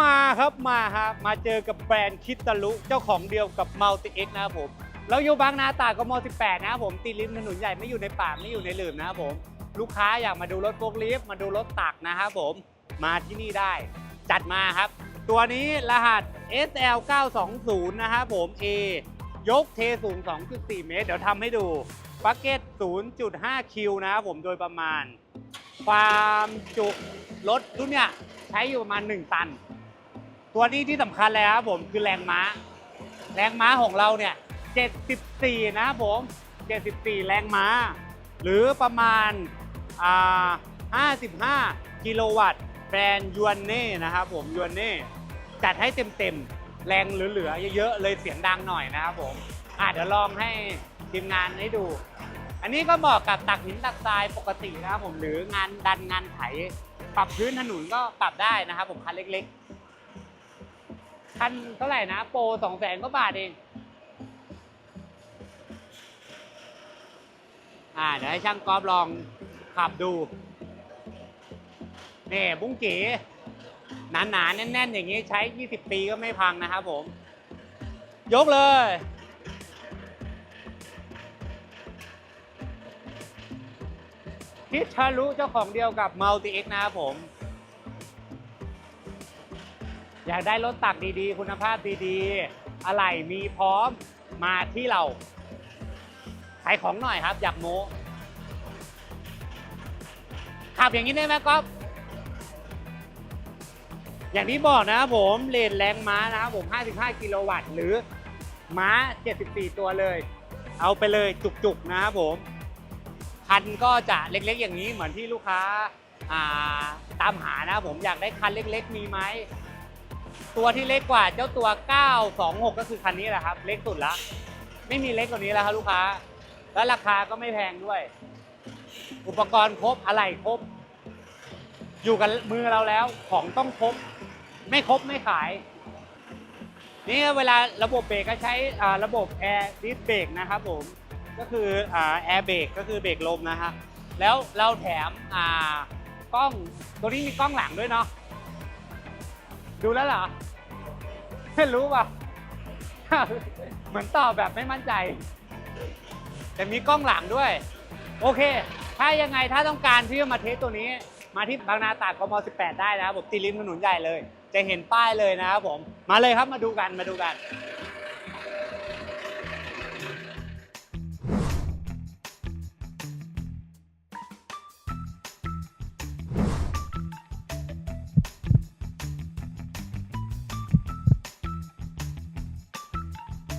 มาครับมาครับมาเจอกับแบรนด์คิตาลุเจ้าของเดียวกับ Multi X นะครับผมเราอยู่บางนาตราดกม18นะครับผมตีริมถนนใหญ่ไม่อยู่ในป่าไม่อยู่ในหลืมนะครับผมลูกค้าอยากมาดูรถโฟล์คลิฟต์มาดูรถตักนะครับผมมาที่นี่ได้ จัดมาครับ ตัวนี้รหัส SL 920นะครับผม A ยกเทสูง 2.4 เมตร เดี๋ยวทำให้ดูบักเก็ต 0.5 คิวนะครับผมโดยประมาณ ความจุรถรุ่นเนี้ยใช้อยู่ประมาณ 1 ตัน ตัวนี้ที่สำคัญเลยครับผมคือแรงม้า แรงม้าของเราเนี่ย 74 นะครับผม 74 แรงม้า หรือประมาณอ่า55 กิโลวัตต์แบรนด์ยูนเน่นะครับผมยูนเน่จัดให้เต็มๆ แรงเหลือๆ เยอะๆ เลยเสียงดังหน่อยนะครับผมอะเดี๋ยวลองให้ทีมงานให้ดู อันนี้ก็เหมาะกับตักหินตักทรายปกตินะครับผมหรืองานดันงานไถ ปรับพื้นถนนก็ปรับได้นะครับผมคันเล็กๆ คันเท่าไหร่นะ โปรสองแสนกว่าบาทเอง อ่า เดี๋ยวให้ช่างกอล์ฟลองขับดูนี่บุ้งเก๋หนา ๆ แน่น ๆ อย่างนี้ใช้ 20 ปีก็ไม่พังนะครับผม ยกเลยทิชารุเจ้าของเดียวกับ Multi X นะครับผม อยากได้รถตักดีๆ คุณภาพดีๆ อะไหล่มีพร้อมมาที่เราขายของหน่อยครับอยากโม้ขับอย่างนี้ได้ไหมก๊อฟอย่างที่บอกนะครับผมเลนแรงม้านะครับผม 55 กิโลวัตต์หรือม้า 74 ตัวเลย เอาไปเลยจุกๆนะครับผมคันก็จะเล็กๆอย่างนี้เหมือนที่ลูกค้าาตามหานะครับผมอยากได้คันเล็ก ๆ มีไหม ตัวที่เล็กกว่าเจ้าตัว 926 ก็คือคันนี้แหละครับ เล็กสุดละ ไม่มีเล็กกว่านี้แล้วครับลูกค้า และราคาก็ไม่แพงด้วย อุปกรณ์ครบอะไรครบ อยู่กับมือเราแล้วของต้องครบ ไม่ครบไม่ขาย นี่เวลาระบบเบรกก็ใช้ระบบแอร์ดิสเบรกนะครับผม ก็คือแอร์เบรกก็คือเบรกลมนะฮะแล้วเราแถมกล้องตัวนี้มีกล้องหลังด้วยเนาะ ดูแล้วเหรอไม่รู้ป่ะ เหมือนตอบแบบไม่มั่นใจ แต่มีกล้องหลังด้วย โอเค ถ้ายังไงถ้าต้องการที่จะมาเทสตัวนี้ มาที่บางนาตราดกม18 ได้นะครับผมตีริมถนนใหญ่เลย จะเห็นป้ายเลยนะครับผม มาเลยครับมาดูกันมาดูกัน